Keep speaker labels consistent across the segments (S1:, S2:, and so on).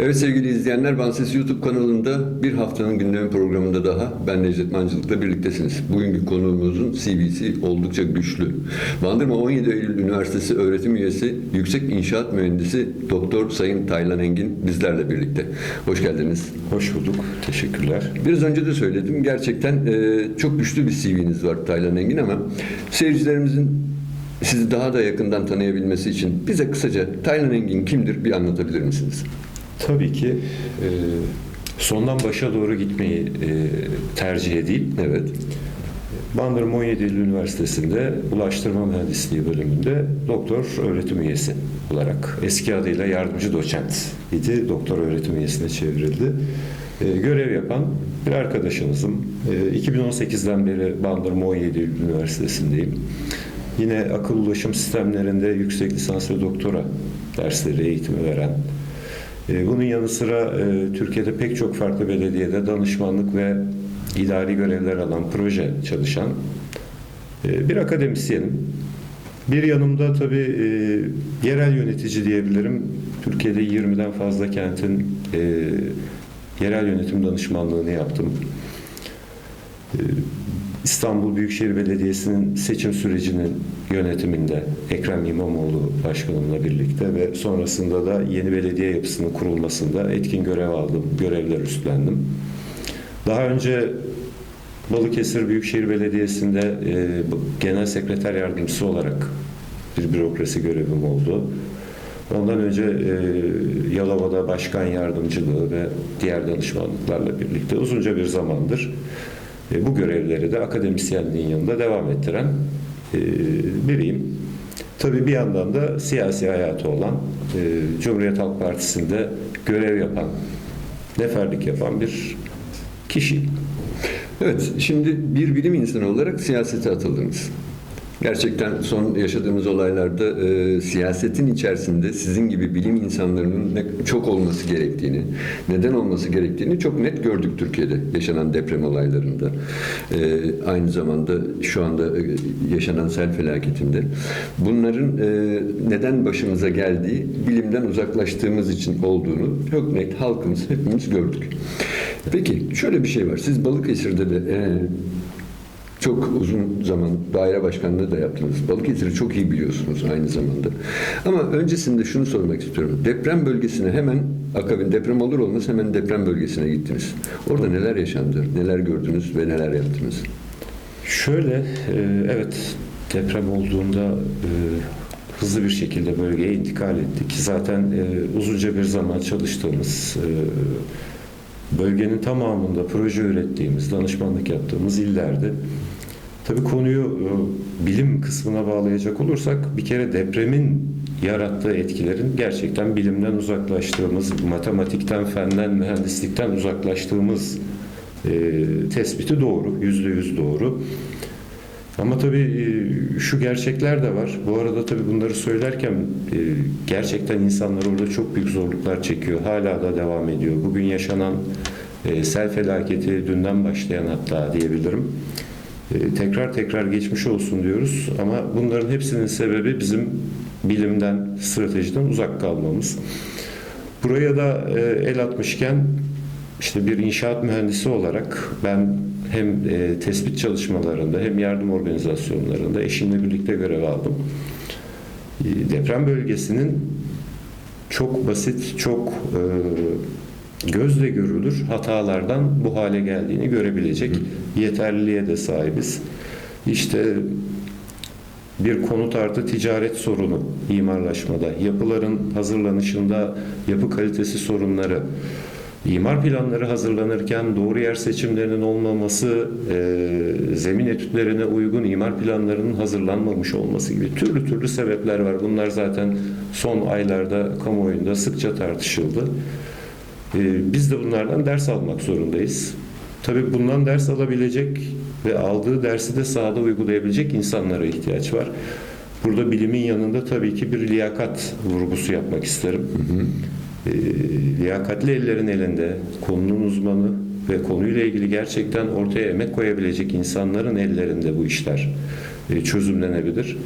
S1: Evet sevgili izleyenler, Banses YouTube kanalında bir haftanın gündemi programında daha ben Necdet Mancılık'la birliktesiniz. Bugünkü konuğumuzun CV'si oldukça güçlü. Bandırma 17 Eylül Üniversitesi öğretim üyesi, yüksek inşaat mühendisi Doktor Sayın Taylan Engin bizlerle birlikte. Hoş geldiniz.
S2: Hoş bulduk. Teşekkürler.
S1: Biraz önce de söyledim. Gerçekten e, çok güçlü bir CV'niz var Taylan Engin ama seyircilerimizin sizi daha da yakından tanıyabilmesi için bize kısaca Taylan Engin kimdir bir anlatabilir misiniz?
S2: Tabii ki e, sondan başa doğru gitmeyi e, tercih edeyim.
S1: Evet.
S2: Bandırma 17 Eylül Üniversitesi'nde Ulaştırma Mühendisliği bölümünde doktor öğretim üyesi olarak eski adıyla yardımcı doçent idi. Doktor öğretim üyesine çevrildi. E, görev yapan bir arkadaşınızım. E, 2018'den beri Bandırma 17 Eylül Üniversitesi'ndeyim. Yine akıl ulaşım sistemlerinde yüksek lisans ve doktora dersleri eğitimi veren Bunun yanı sıra e, Türkiye'de pek çok farklı belediyede danışmanlık ve idari görevler alan proje çalışan e, bir akademisyenim. Bir yanımda tabii e, yerel yönetici diyebilirim. Türkiye'de 20'den fazla kentin yerel yönetim danışmanlığını yaptım. İstanbul Büyükşehir Belediyesi'nin seçim sürecinin yönetiminde Ekrem İmamoğlu başkanımla birlikte ve sonrasında da yeni belediye yapısının kurulmasında etkin görev aldım, görevler üstlendim. Daha önce Balıkesir Büyükşehir Belediyesi'nde e, genel sekreter yardımcısı olarak bir bürokrasi görevim oldu. Ondan önce e, Yalova'da başkan yardımcılığı ve diğer danışmanlıklarla birlikte uzunca bir zamandır e, bu görevleri de akademisyenliğin yanında devam ettiren e, biriyim. Tabii bir yandan da siyasi hayatı olan e, Cumhuriyet Halk Partisi'nde görev yapan, neferlik yapan bir kişi.
S1: Evet, şimdi bir bilim insanı olarak siyasete atıldınız. Gerçekten son yaşadığımız olaylarda e, siyasetin içerisinde sizin gibi bilim insanlarının ne, çok olması gerektiğini, neden olması gerektiğini çok net gördük Türkiye'de yaşanan deprem olaylarında. E, aynı zamanda şu anda e, yaşanan sel felaketinde. Bunların e, neden başımıza geldiği bilimden uzaklaştığımız için olduğunu çok net halkımız hepimiz gördük. Peki şöyle bir şey var. Siz Balıkesir'de de e, çok uzun zaman daire başkanlığı da yaptınız. Balıkesir'i çok iyi biliyorsunuz aynı zamanda. Ama öncesinde şunu sormak istiyorum. Deprem bölgesine hemen akabin deprem olur olmaz hemen deprem bölgesine gittiniz. Orada neler yaşandı? Neler gördünüz ve neler yaptınız?
S2: Şöyle, e, evet deprem olduğunda e, hızlı bir şekilde bölgeye intikal ettik. Zaten e, uzunca bir zaman çalıştığımız, bölgenin tamamında proje ürettiğimiz, danışmanlık yaptığımız illerde Tabii konuyu e, bilim kısmına bağlayacak olursak bir kere depremin yarattığı etkilerin gerçekten bilimden uzaklaştığımız, matematikten, fenden, mühendislikten uzaklaştığımız e, tespiti doğru, yüzde yüz doğru. Ama tabii e, şu gerçekler de var. Bu arada tabii bunları söylerken e, gerçekten insanlar orada çok büyük zorluklar çekiyor. Hala da devam ediyor. Bugün yaşanan sel felaketi dünden başlayan hatta diyebilirim. E, tekrar tekrar geçmiş olsun diyoruz ama bunların hepsinin sebebi bizim bilimden, stratejiden uzak kalmamız. Buraya da e, el atmışken işte bir inşaat mühendisi olarak ben hem e, tespit çalışmalarında hem yardım organizasyonlarında eşimle birlikte görev aldım. Deprem bölgesinin çok basit, çok gözle görülür hatalardan bu hale geldiğini görebilecek yeterliliğe de sahibiz. İşte bir konut artı ticaret sorunu imarlaşmada, yapıların hazırlanışında yapı kalitesi sorunları, imar planları hazırlanırken doğru yer seçimlerinin olmaması, e, zemin etütlerine uygun imar planlarının hazırlanmamış olması gibi türlü türlü sebepler var. Bunlar zaten son aylarda kamuoyunda sıkça tartışıldı. E, biz de bunlardan ders almak zorundayız. Tabii bundan ders alabilecek ve aldığı dersi de sahada uygulayabilecek insanlara ihtiyaç var. Burada bilimin yanında tabii ki bir liyakat vurgusu yapmak isterim. E, liyakatli ellerin elinde, konunun uzmanı ve konuyla ilgili gerçekten ortaya emek koyabilecek insanların ellerinde bu işler e, çözümlenebilir.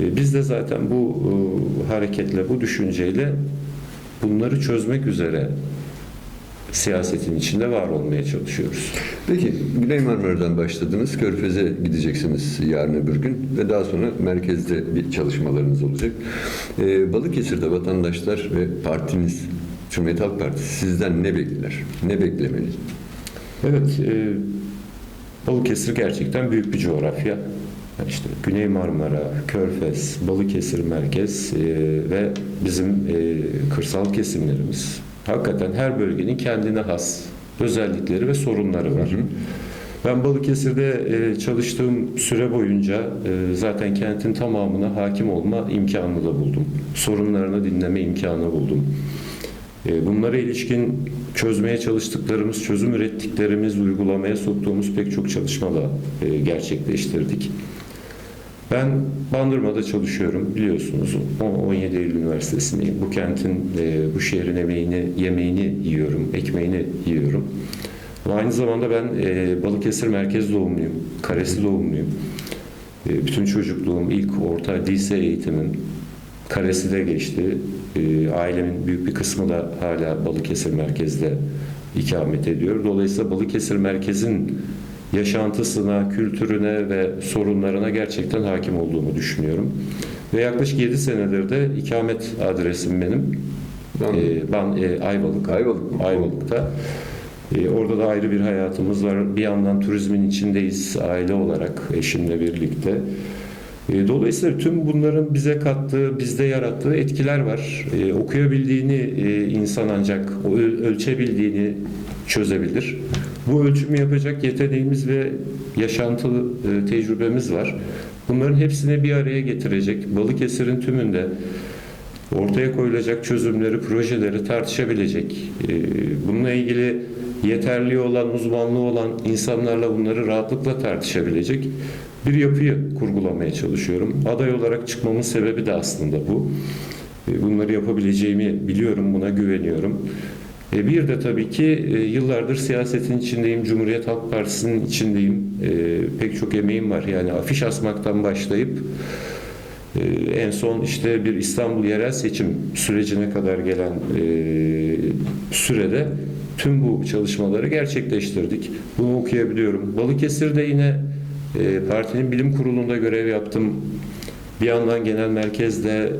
S2: E, biz de zaten bu e, hareketle, bu düşünceyle bunları çözmek üzere siyasetin içinde var olmaya çalışıyoruz.
S1: Peki Güney Marmara'dan başladınız. Körfez'e gideceksiniz yarın öbür gün ve daha sonra merkezde bir çalışmalarınız olacak. Ee, Balıkesir'de vatandaşlar ve partiniz Cumhuriyet Halk Partisi sizden ne bekler? Ne beklemeli?
S2: Evet, e, Balıkesir gerçekten büyük bir coğrafya. Yani İşte Güney Marmara, Körfez, Balıkesir merkez e, ve bizim e, kırsal kesimlerimiz. Hakikaten her bölgenin kendine has özellikleri ve sorunları var. Ben Balıkesir'de e, çalıştığım süre boyunca e, zaten kentin tamamına hakim olma imkanını da buldum. Sorunlarını dinleme imkanı buldum. E, Bunlara ilişkin çözmeye çalıştıklarımız, çözüm ürettiklerimiz, uygulamaya soktuğumuz pek çok çalışma da e, gerçekleştirdik. Ben Bandırma'da çalışıyorum biliyorsunuz. O- 17 Eylül Üniversitesi'ndeyim. Bu kentin, e, bu şehrin emeğini, yemeğini yiyorum, ekmeğini yiyorum. Ama aynı zamanda ben e, Balıkesir merkez doğumluyum, Karesi doğumluyum. E, Bütün çocukluğum, ilk, orta, lise eğitimim Karesi'de geçti. E, Ailemin büyük bir kısmı da hala Balıkesir merkezde ikamet ediyor. Dolayısıyla Balıkesir merkezin yaşantısına, kültürüne ve sorunlarına gerçekten hakim olduğumu düşünüyorum. Ve yaklaşık 7 senedir de ikamet adresim benim.
S1: Ben-
S2: E, ben e, Ayvalık.
S1: Ayvalık?
S2: Ayvalık'ta. E, orada da ayrı bir hayatımız var. Bir yandan turizmin içindeyiz aile olarak eşimle birlikte. E, dolayısıyla tüm bunların bize kattığı, bizde yarattığı etkiler var. E, okuyabildiğini e, insan ancak ölçebildiğini çözebilir. Bu ölçümü yapacak yeteneğimiz ve yaşantılı tecrübemiz var. Bunların hepsini bir araya getirecek Balıkesir'in tümünde ortaya koyulacak çözümleri, projeleri tartışabilecek, bununla ilgili yeterli olan, uzmanlığı olan insanlarla bunları rahatlıkla tartışabilecek bir yapıyı kurgulamaya çalışıyorum. Aday olarak çıkmamın sebebi de aslında bu. E, Bunları yapabileceğimi biliyorum, buna güveniyorum. E, Bir de tabii ki e, yıllardır siyasetin içindeyim, Cumhuriyet Halk Partisi'nin içindeyim. Pek çok emeğim var. Yani afiş asmaktan başlayıp en son işte bir İstanbul yerel seçim sürecine kadar gelen sürede tüm bu çalışmaları gerçekleştirdik. Bunu okuyabiliyorum. Balıkesir'de yine e, partinin bilim kurulunda görev yaptım. Bir yandan genel merkezde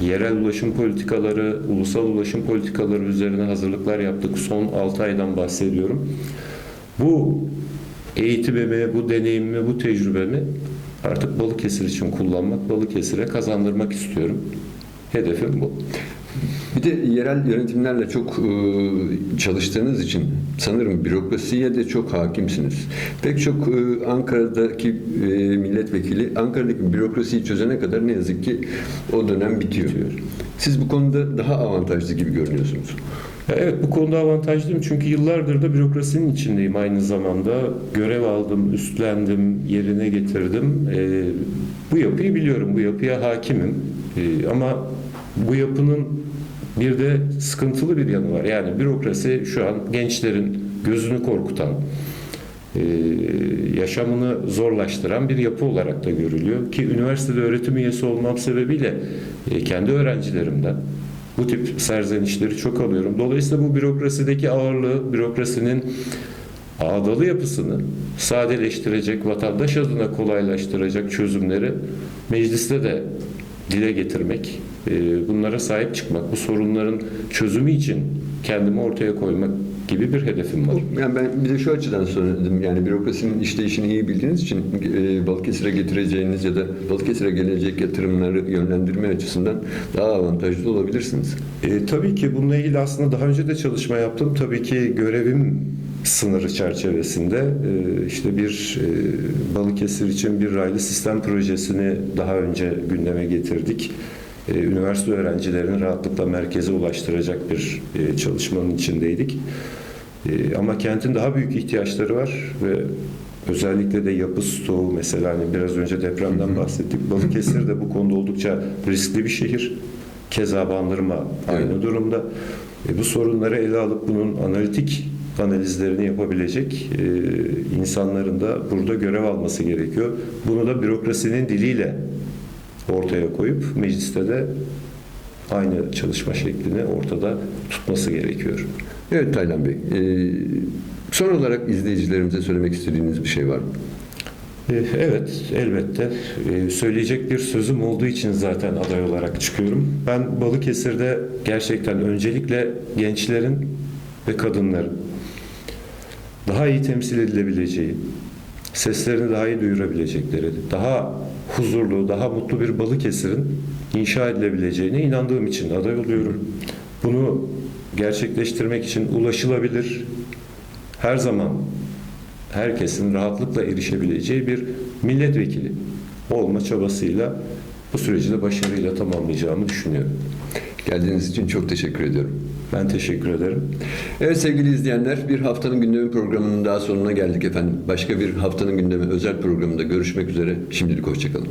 S2: yerel ulaşım politikaları, ulusal ulaşım politikaları üzerine hazırlıklar yaptık. Son 6 aydan bahsediyorum. Bu eğitimimi, bu deneyimimi, bu tecrübemi artık Balıkesir için kullanmak, Balıkesir'e kazandırmak istiyorum. Hedefim bu.
S1: Bir de yerel yönetimlerle çok e, çalıştığınız için sanırım bürokrasiye de çok hakimsiniz. Pek çok e, Ankara'daki e, milletvekili Ankara'daki bürokrasiyi çözene kadar ne yazık ki o dönem bitiyor. Siz bu konuda daha avantajlı gibi görünüyorsunuz.
S2: Evet bu konuda avantajlıyım çünkü yıllardır da bürokrasinin içindeyim aynı zamanda. Görev aldım, üstlendim, yerine getirdim. Ee, bu yapıyı biliyorum, bu yapıya hakimim. Ee, ama bu yapının bir de sıkıntılı bir yanı var. Yani bürokrasi şu an gençlerin gözünü korkutan, e, yaşamını zorlaştıran bir yapı olarak da görülüyor. Ki üniversitede öğretim üyesi olmam sebebiyle e, kendi öğrencilerimden bu tip serzenişleri çok alıyorum. Dolayısıyla bu bürokrasideki ağırlığı, bürokrasinin ağdalı yapısını sadeleştirecek, vatandaş adına kolaylaştıracak çözümleri mecliste de dile getirmek, bunlara sahip çıkmak, bu sorunların çözümü için kendimi ortaya koymak gibi bir hedefim var.
S1: Yani ben bir de şu açıdan söyledim. Yani bürokrasinin işleyişini iyi bildiğiniz için e, Balıkesir'e getireceğiniz ya da Balıkesir'e gelecek yatırımları yönlendirme açısından daha avantajlı olabilirsiniz.
S2: E, tabii ki bununla ilgili aslında daha önce de çalışma yaptım. Tabii ki görevim sınırı çerçevesinde e, işte bir e, Balıkesir için bir raylı sistem projesini daha önce gündeme getirdik. E, üniversite öğrencilerini rahatlıkla merkeze ulaştıracak bir e, çalışmanın içindeydik. E, ama kentin daha büyük ihtiyaçları var ve özellikle de yapı stoğu mesela hani biraz önce depremden bahsettik. Balıkesir de bu konuda oldukça riskli bir şehir. Keza Bandırma aynı durumda. E, bu sorunları ele alıp bunun analitik analizlerini yapabilecek e, insanların da burada görev alması gerekiyor. Bunu da bürokrasinin diliyle ortaya koyup mecliste de aynı çalışma şeklini ortada tutması gerekiyor.
S1: Evet Taylan Bey. e, son olarak izleyicilerimize söylemek istediğiniz bir şey var mı?
S2: Ee, Evet, elbette. Ee, Söyleyecek bir sözüm olduğu için zaten aday olarak çıkıyorum. Ben Balıkesir'de gerçekten öncelikle gençlerin ve kadınların daha iyi temsil edilebileceği, seslerini daha iyi duyurabilecekleri, daha huzurlu, daha mutlu bir Balıkesir'in inşa edilebileceğine inandığım için aday oluyorum. Bunu gerçekleştirmek için ulaşılabilir, her zaman herkesin rahatlıkla erişebileceği bir milletvekili olma çabasıyla bu süreci de başarıyla tamamlayacağımı düşünüyorum.
S1: Geldiğiniz için çok teşekkür ediyorum.
S2: Ben teşekkür ederim.
S1: Evet sevgili izleyenler bir haftanın gündemi programının daha sonuna geldik efendim. Başka bir haftanın gündemi özel programında görüşmek üzere. Şimdilik hoşçakalın.